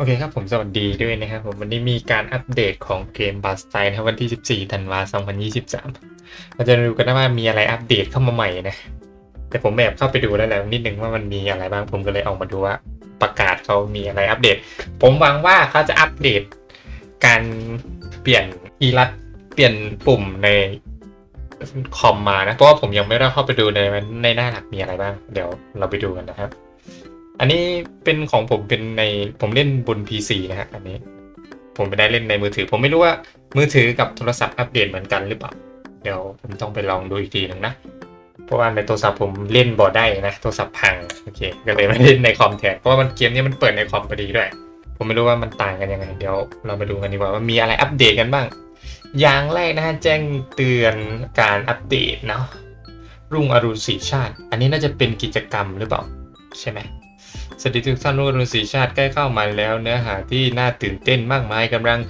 โอเคครับผมสวัสดีด้วยนะครับผมวันนี้มีการอัปเดตของเกมบาสไตนะครับวันที่ 14ธันวาคม2023เราจะดูกันว่ามีอะไรอัปเดตเข้ามาใหม่นะ แต่ผมแอบเข้าไปดูแล้วแหละนิดนึงว่ามันมีอะไรบ้างผมก็เลยออกมาดูว่าประกาศเขามีอะไรอัปเดต ผมหวังว่าเขาจะอัปเดต การเปลี่ยนอีลัดเปลี่ยนปุ่มในคอมมานะเพราะว่าผมยังไม่ได้เข้าไปดูในในหน้าหลักมีอะไรบ้าง เดี๋ยวเราไปดูกันนะครับ อันนี้เป็นของผมเป็นในผมเล่นบน PC นะฮะอันนี้ ผมไม่ได้เล่นในมือถือ ผมไม่รู้ว่ามือถือกับโทรศัพท์อัปเดตเหมือนกันหรือเปล่า เดี๋ยวผมต้องไปลองดูอีกทีหนึ่งนะ เพราะว่าในโทรศัพท์ผมเล่นบอได้นะ โทรศัพท์พังโอเคก็เลยไม่เล่นในคอมแทน เพราะว่ามันเกมนี้มันเปิดในคอมพอดีด้วย ผมไม่รู้ว่ามันต่างกันยังไง เดี๋ยวเรามาดูกันดีกว่าว่ามีอะไรอัปเดตกันบ้าง อย่างแรกนะฮะแจ้งเตือนการอัปเดตเนาะรุ่งอรุณศรีชาติ อันนี้น่าจะเป็นกิจกรรมหรือเปล่าใช่ไหม สวัสดีทุกท่านรุ่งอรุณศรีชาติใกล้เข้ามาแล้วเนื้อหาที่น่าตื่นเต้นมากมายกำลัง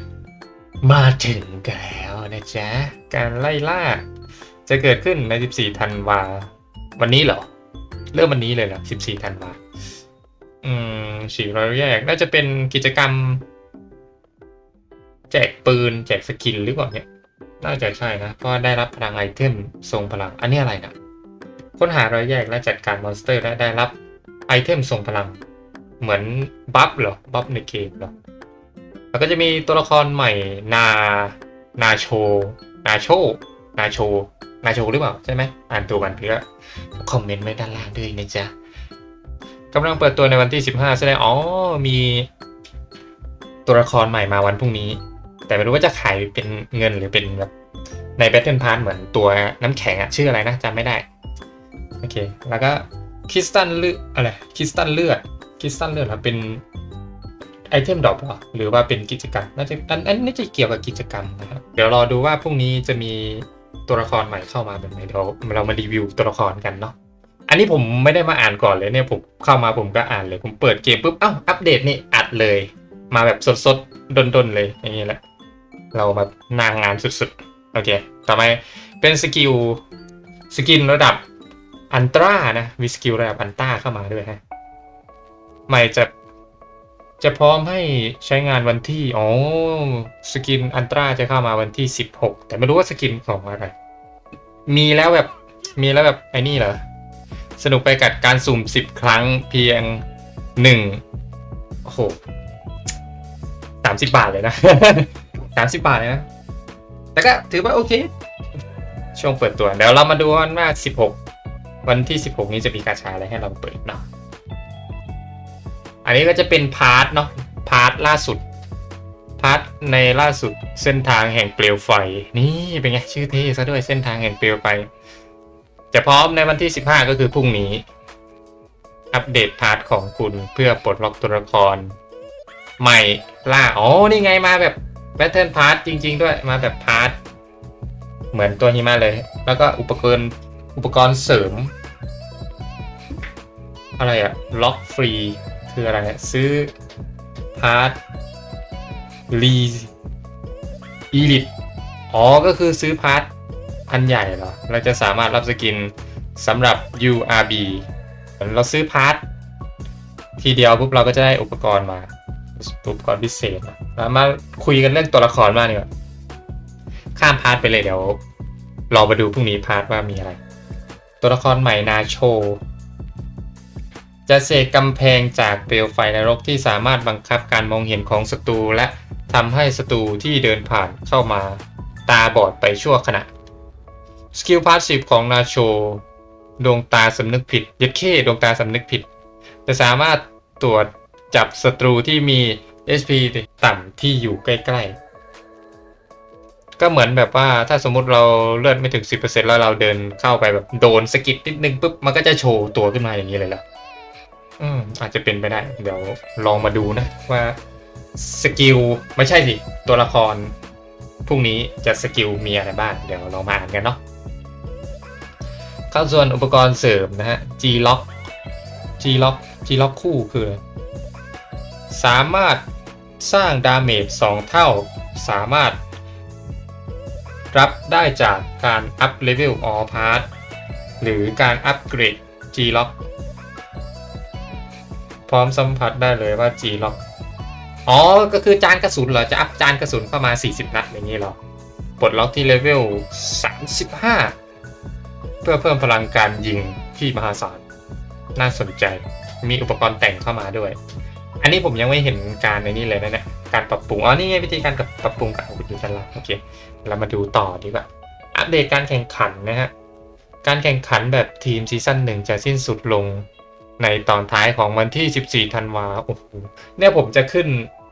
มาถึงกันแล้วนะจ๊ะ การไล่ล่า จะเกิดขึ้นใน 14 ธันวา วันนี้เหรอ เริ่มวันนี้เลยเหรอ 14 ธันวา อืมสี่ร้อยแยก น่าจะเป็นกิจกรรม แจกปืน แจกสกินหรือเปล่าเนี่ย น่าจะใช่นะเพราะได้รับพลังไอเทมทรงพลัง อันนี้อะไรนะค้นหารอยแยกและจัดการมอนสเตอร์และได้รับ ไอเทมทรงพลัง เหมือนบัฟเหรอ บัฟในเกมเหรอ แล้วก็จะมีตัวละครใหม่นา นาโช นาโช นาโช นาโชหรือเปล่า ใช่ไหม อ่านตัวมันเพื่อคอมเมนต์ไว้ด้านล่างด้วยนะจ๊ะกำลังเปิดตัวในวันที่ 15 แสดง อ๋อ มีตัวละครใหม่มาวันพรุ่งนี้ แต่ไม่รู้ว่าจะขายเป็นเงินหรือเป็นแบบใน Battle Pass เหมือนตัวน้ำแข็งอะชื่ออะไรนะจำไม่ได้ โอเค แล้วก็ คริสตัลเลือดอะไรคริสตัลเลือดคริสตัลเลือดเหรอเป็นไอเทมดรอปหรอหรือว่าเป็นกิจกรรมน่าจะอันอันนี้จะเกี่ยวกับกิจกรรมนะครับเดี๋ยวรอดูว่าพรุ่งนี้จะมีตัวละครใหม่เข้ามาแบบไหนเดี๋ยวเรามารีวิวตัวละครกันเนาะอันนี้ผมไม่ได้มาอ่านก่อนเลยเนี่ยผมเข้ามาผมก็อ่านเลย ผมเปิดเกมปุ๊บเอ้าอัปเดตนี่อัดเลย มาแบบสดๆดนๆเลยอย่างนี้แหละเราแบบนางงานสุดๆโอเคต่อไปเป็นสกิลสกินระดับ อันตรานะมีสกิลระดับอันต้าเข้ามาด้วยฮะใหม่จะจะพร้อมให้ใช้งานวันที่อ๋อสกินอันตราจะเข้ามาวันที่ 16 แต่ไม่รู้ว่าสกินของอะไร มีแล้วแบบมีแล้วแบบไอ้นี่เหรอ สนุกไปกับการสุ่ม 10 ครั้งเพียง 1 โอ้โหสามสิบบาทเลยนะสามสิบบาทเลยนะ แต่ก็ถือว่าโอเค ช่วงเปิดตัว เดี๋ยวเรามาดูกันว่า16 วันที่ 16 นี้จะมีกาชาอะไรให้เราเปิดเนาะ อันนี้ก็จะเป็นพาร์ทเนาะ พาร์ทล่าสุด พาร์ทในล่าสุดเส้นทางแห่งเปลวไฟ นี่เป็นไงชื่อเท่ซะด้วยเส้นทางแห่งเปลวไฟ จะพร้อมในวันที่ 15 ก็คือพรุ่งนี้ อัปเดตพาร์ทของคุณเพื่อปลดล็อกตัวละคร ใหม่ล่า อ๋อ นี่ไงมาแบบแบทเทิลพาร์ทจริง ๆ ด้วย มาแบบพาร์ทเหมือนตัวหิมะเลย แล้วก็อุปกรณ์ อุปกรณ์เสริม อะไรอะล็อกฟรี คืออะไรอะซื้อพาร์ทรีอีลิตอ๋อ ก็คือซื้อพาร์ทอันใหญ่เหรอ เราจะสามารถรับสกินสำหรับ URB เหมือนเราซื้อพาร์ททีเดียวปุ๊บเราก็จะได้อุปกรณ์มา อุปกรณ์พิเศษนะมาคุยกันเรื่องตัวละครมากดีกว่าข้ามพาร์ทไปเลยเดี๋ยวลองมาดูพรุ่งนี้พาร์ทว่ามีอะไร ตัวละครใหม่นาโช จะเสกกำแพงจากเปลวไฟนรกที่สามารถบังคับการมองเห็นของศัตรูและทำให้ศัตรูที่เดินผ่านเข้ามาตาบอดไปชั่วขณะ สกิลพาสซีฟของนาโช ดวงตาสำนึกผิดยัดเข้ดวงตาสำนึกผิด จะสามารถตรวจจับศัตรูที่มี HP ต่ำที่อยู่ใกล้ ๆ ก็เหมือนแบบว่าถ้าสมมติเราเลือดไม่ถึง 10%แล้วเราเดินเข้าไปแบบโดนสกิดนิดนึงปุ๊บมันก็จะโชว์ตัวขึ้นมาอย่างนี้เลยล่ะอืมอาจจะเป็นไปได้ เดี๋ยวลองมาดูนะ ว่าสกิลไม่ใช่สิ ตัวละครพรุ่งนี้จะสกิลมีอะไรบ้าง เดี๋ยวเรามาอ่านกันเนาะเข้าส่วนอุปกรณ์เสริมนะฮะ G Lock G Lock G Lock คู่คืออะไรสามารถสร้างดาเมจ2เท่าสามารถ รับได้จากการอัพเลเวลออพาร์ทหรือการอัปเกรด G-Lock พร้อมสัมผัสได้เลยว่า G-Lock อ๋อ ก็คือจานกระสุนเหรอ จะอัพจานกระสุนเข้ามา 40 นัดอย่างนี้หรอปลดล็อกที่เลเวล 35 เพื่อเพิ่มพลังการยิงที่มหาศาล น่าสนใจ มีอุปกรณ์แต่งเข้ามาด้วย อันนี้ผมยังไม่เห็นการในนี้เลยนะเนี่ย การปรับปรุง อ๋อ นี่ไงวิธีการปรับปรุงกับอาวุธอยู่ด้านล่างโอเค เรามาดูต่อดีกว่า อัปเดตการแข่งขันนะฮะ การแข่งขันแบบทีมซีซั่นหนึ่งจะสิ้นสุดลงในตอนท้ายของวันที่ 14 ธันวาโอ้โหเนี่ยผมจะขึ้น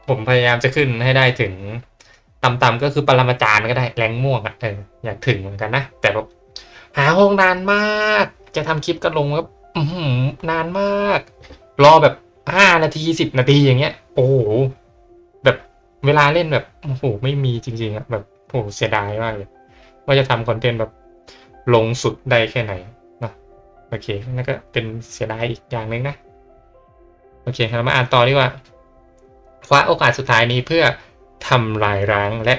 ผมพยายามจะขึ้นให้ได้ถึงต่ำๆก็คือปรมาจารย์ก็ได้แรงม่วงอะเอออยากถึงเหมือนกันนะ แต่แบบหาห้องนานมาก จะทำคลิปก็ลงก็อื้อหือนานมาก รอแบบห้านาทีสิบนาทีอย่างเงี้ย โอ้โห เวลาเล่นแบบโอ้โหไม่มีจริงๆอะแบบโอ้โหเสียดายมากเลย ว่าจะทำคอนเทนต์แบบลงสุดได้แค่ไหนเนาะโอเคนั่นก็เป็นเสียดายอีกอย่างหนึ่งนะ โอเคเรามาอ่านต่อดีกว่าคว้าโอกาสสุดท้ายนี้เพื่อทำลายร้างและ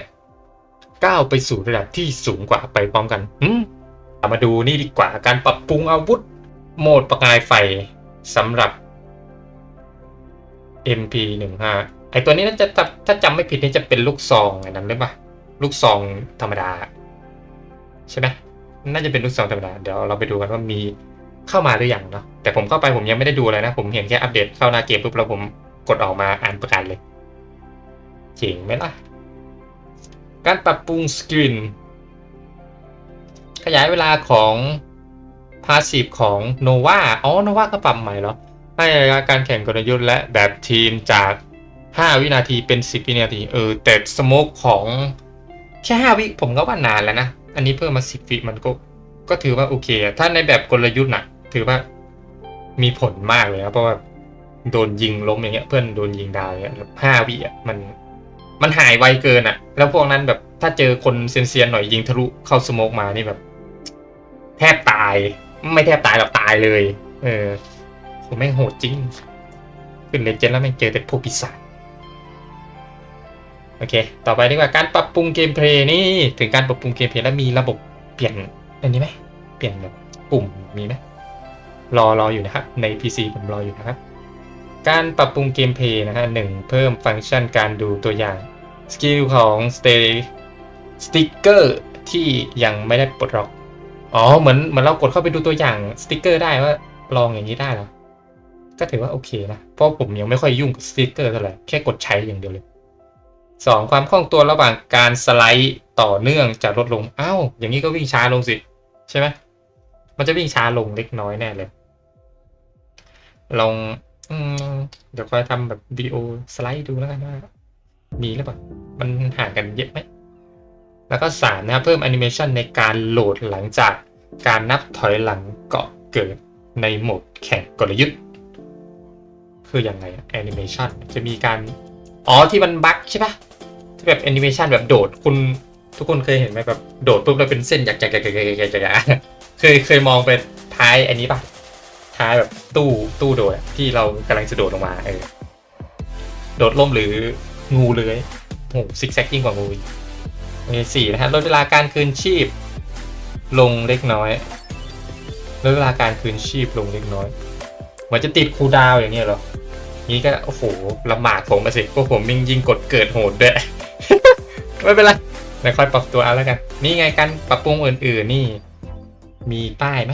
ก้าวไปสู่ระดับที่สูงกว่าไปพร้อมกันอืมามาดูนี่ดีกว่าการปรับปรุงอาวุธ โหมดประกายไฟสำหรับ MP15 ไอตัวนี้น่าจะถ้าถ้าจำไม่ผิดนี่จะเป็นลูกซองไอ้นั้นหรือเปล่าลูกซองธรรมดา ใช่ไหมน่าจะเป็นลูกซองธรรมดา เดี๋ยวเราไปดูกันว่ามีเข้ามาหรือยังเนาะแต่ผมเข้าไปผมยังไม่ได้ดูเลยนะ ผมเห็นแค่อัปเดตเข้าหน้าเกมปุ๊บแล้วผมกดออกมาอ่านประกาศเลยเจ๋งไหมล่ะ การปรับปรุงสกรีนขยายเวลาของพาสซีฟของ Nova อ๋อ Nova ก็ปรับใหม่เหรอให้ระยะการแข่งกลยุทธ์และแบบทีมจาก 5 วินาทีเป็น 10 วินาที เออ แต่สโมกของแค่5วิผมก็ว่านานแล้วนะ อันนี้เพิ่มมา 10 วิมันก็ ก็ถือว่าโอเค ถ้าในแบบกลยุทธ์น่ะถือว่ามีผลมากเลยนะ เพราะว่าโดนยิงล้มอย่างเงี้ย เพื่อนโดนยิงดาวอย่างเงี้ยห้าวิอะมัน มันหายไวเกินอะ แล้วพวกนั้นแบบถ้าเจอคนเซียนๆหน่อยยิงทะลุเข้าสโมกมานี่แบบ แทบตาย ไม่แทบตายหรอกตายเลย เออผมแม่งโหดจริง ขึ้นเลเจนด์แล้วแม่งเจอแต่พวกปีศาจ โอเค ต่อไปดีกว่าการปรับปรุงเกมเพลย์นี่ถึงการปรับปรุงเกมเพลย์แล้วมีระบบเปลี่ยนอันนี้ไหมเปลี่ยนแบบปุ่มมีไหมรอรออยู่นะครับ ใน PC ผมรออยู่นะครับ การปรับปรุงเกมเพลย์นะฮะหนึ่งเพิ่มฟังก์ชันการดูตัวอย่างสกิลของ Stay Sticker ที่ยังไม่ได้ปลดล็อกอ๋อเหมือนเหมือนเรากดเข้าไปดูตัวอย่างสติกเกอร์ได้ว่าลองอย่างนี้ได้เหรอก็ถือว่าโอเคนะเพราะผมยังไม่ค่อยยุ่งกับสติกเกอร์เท่าไหร่แค่กดใช้อย่างเดียวเลย สองความคล่องตัวระหว่างการสไลด์ต่อเนื่องจะลดลงอ้าวอย่างนี้ก็วิ่งช้าลงสิใช่ไหมมันจะวิ่งช้าลงเล็กน้อยแน่เลยลองอเดี๋ยวคอยทำแบบวิดีโอสไลด์ดูแล้วกันว่ามีหรือเปล่ามันห่างกันเยอะไหมแล้วก็สามนะครับ เพิ่มแอนิเมชันในการโหลดหลังจากการนับถอยหลังเกาะเกิดในโหมดแข่งกลยุทธ์ คือยังไงแอนิเมชันจะมีการ อ๋อที่มันบั๊กใช่ปะ ที่แบบแอนิเมชันแบบโดดคุณทุกคนเคยเห็นไหมแบบโดดปุ๊บแล้วเป็นเส้นหยักๆๆๆๆๆเคยเคยมองไปท้ายอันนี้ปะท้ายแบบตู้ตู้โดดที่เรากำลังจะโดดลงมาเออโดดล่มหรืองูเลื้อยโอ้ซิกแซกยิ่งกว่างูอีกมีสี่นะฮะลดเวลาการคืนชีพ ลงเล็กน้อยลดเวลาการคืนชีพลงเล็กน้อยเหมือนจะติดคูดาวอย่างเงี้ยหรอนี้ก็โอ้โหลำบากผมมาสิพวกผมยิงยิงกดเกิดโหดด้วย ไม่เป็นไรเดี๋ยวค่อยปรับตัวเอาแล้วกัน นี่ไงการปรับปรุงอื่นๆนี่ มีป้ายไหม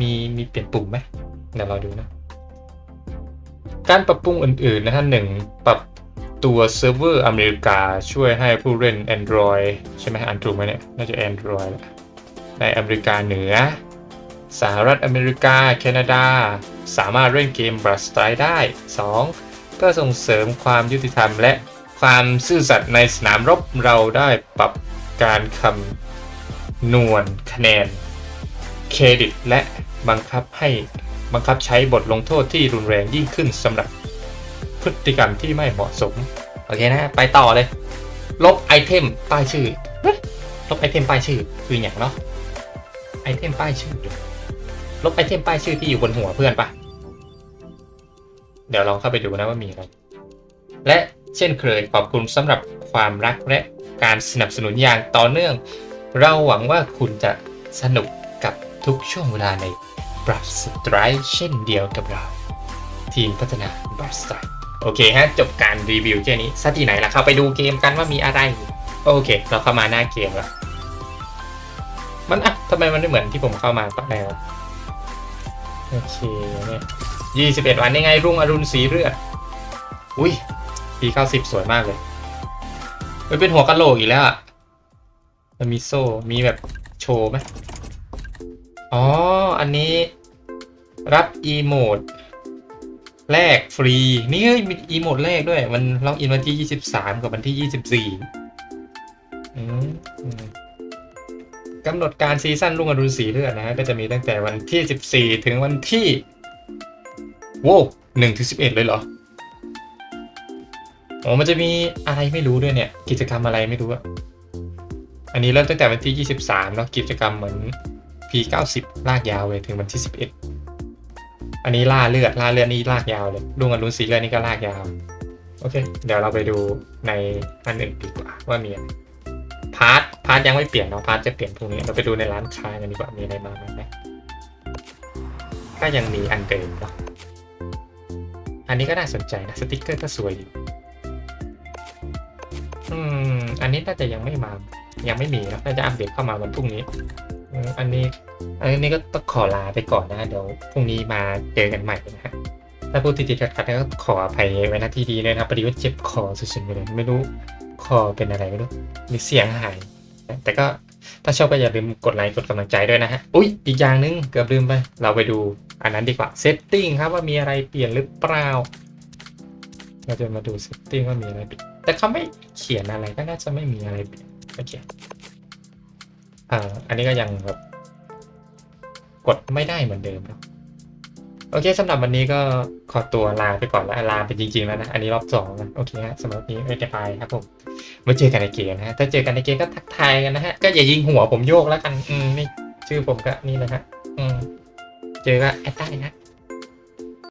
มีมีเปลี่ยนปุ่มไหมเดี๋ยวเราดูนะ การปรับปรุงอื่นๆนะฮะหนึ่งปรับตัวเซิร์ฟเวอร์อเมริกาช่วยให้ผู้เล่น Android ใช่ไหมอ่านถูกไหมเนี่ย น่าจะ Android แหละในอเมริกาเหนือ สหรัฐอเมริกา แคนาดา สามารถเล่นเกมบรัสไตได้ 2. เพื่อส่งเสริมความยุติธรรมและ ความซื่อสัตย์ในสนามรบเราได้ปรับการคำนวณคะแนน เครดิต และบังคับให้บังคับใช้บทลงโทษที่รุนแรงยิ่งขึ้นสำหรับพฤติกรรมที่ไม่เหมาะสม โอเคนะ ไปต่อเลย ลบไอเทมป้ายชื่อ ลบไอเทมป้ายชื่อ คืออย่างเนาะไอเทมป้ายชื่อ ลบไอเทมป้ายชื่อที่อยู่บนหัวเพื่อนปะเดี๋ยวลองเข้าไปดูนะว่ามีอะไร และ เช่นเคยขอบคุณสำหรับความรักและการสนับสนุนอย่างต่อเนื่อง เราหวังว่าคุณจะสนุกกับทุกช่วงเวลาในบรัสไตร์เช่นเดียวกับเรา ทีมพัฒนาบรัสไตร์โอเคฮะ จบการรีวิวแค่นี้ซะที่ไหนล่ะเข้าไปดูเกมกันว่ามีอะไร โอเค เราเข้ามาหน้าเกมล้วมันอะทำไมมันไม่เหมือนที่ผมเข้ามาตอนแรกโอเคเนี่ยยี่สิบเอ็ดวันยังไงรุ่งอรุณสีเลือดอุ้ย ปีเก้าสิบสวยมากเลยมันเป็นหัวกะโหลกอีกแล้วอะมันมีโซ่ มีแบบโชว์ไหมอ๋อ อันนี้รับอีโมดแรกฟรี นี่เฮ้ยมีอีโมดแรกด้วย มันล็อกอินวันที่ 23 กับวันที่ 24อืมอืมกำหนดการซีซั่นรุ่งอรุณสีเลือดนะฮะ ก็จะมีตั้งแต่วันที่ 14 ถึงวันที่ โว้หนึ่งถึงสิบเอ็ดเลยเหรอ โอ๋อมันจะมีอะไรไม่รู้ด้วยเนี่ย กิจกรรมอะไรไม่รู้อะอันนี้เริ่มตั้งแต่วันที่ 23 แล้วกิจกรรมเหมือน P90 ลากยาวเลยถึงวันที่ 11 อันนี้ล่าเลือดล่าเลือดนี่ลากยาวเลยลุงอรุณสีเลือดนี่ก็ลากยาว โอเค เดี๋ยวเราไปดูในอันอื่นดีกว่าว่ามีอะไรพาร์ทพาร์ทยังไม่เปลี่ยนเนาะพาร์ทจะเปลี่ยนพรุ่งนี้เราไปดูในร้านค้ากันดีกว่ามีอะไรมาบ้างไหมก็ยังมีอันเดิมเนาะอันนี้ก็น่าสนใจนะสติกเกอร์ก็สวยอยู่ อืม อันนี้น่าจะยังไม่มา ยังไม่มีนะน่าจะอัปเดตเข้ามาวันพรุ่งนี้อันนี้ อันนี้ก็ต้องขอลาไปก่อนนะ เดี๋ยวพรุ่งนี้มาเจอกันใหม่นะฮะ ถ้าพูดติดๆขัดๆก็ขออภัยไว้ณที่ดีเลยนะครับพอดีว่าเจ็บคอสุดๆเลยไม่รู้คอเป็นอะไรไม่รู้มีเสียงหาย แต่ก็ถ้าชอบก็อย่าลืมกดไลค์กดกำลังใจด้วยนะฮะ อุ๊ย อีกอย่างหนึงเกือบลืมไป เราไปดูอันนั้นดีกว่าเซตติ้งครับว่ามีอะไรเปลี่ยนหรือเปล่า เราจะมาดูเซตติ้งว่ามีอะไรเปลี่ยน แต่เขาไม่เขียนอะไรก็น่าจะไม่มีอะไรเขียนโอเคอ่าอันนี้ก็ยังแบบกดไม่ได้เหมือนเดิมนะโอเคสำหรับวันนี้ก็ขอตัวลาไปก่อนแล้วลาไปจริงๆแล้วนะ อันนี้รอบสองนะโอเคฮะสำหรับวันนี้เอ้ยจะไปครับผมมาเจอกันในเกมนะฮะถ้าเจอกันในเกมก็ทักทายกันนะฮะก็อย่ายิงหัวผมโยกแล้วกัน อืมนี่ชื่อผมก็นี่นะฮะอืมเจอก็แอดได้นะ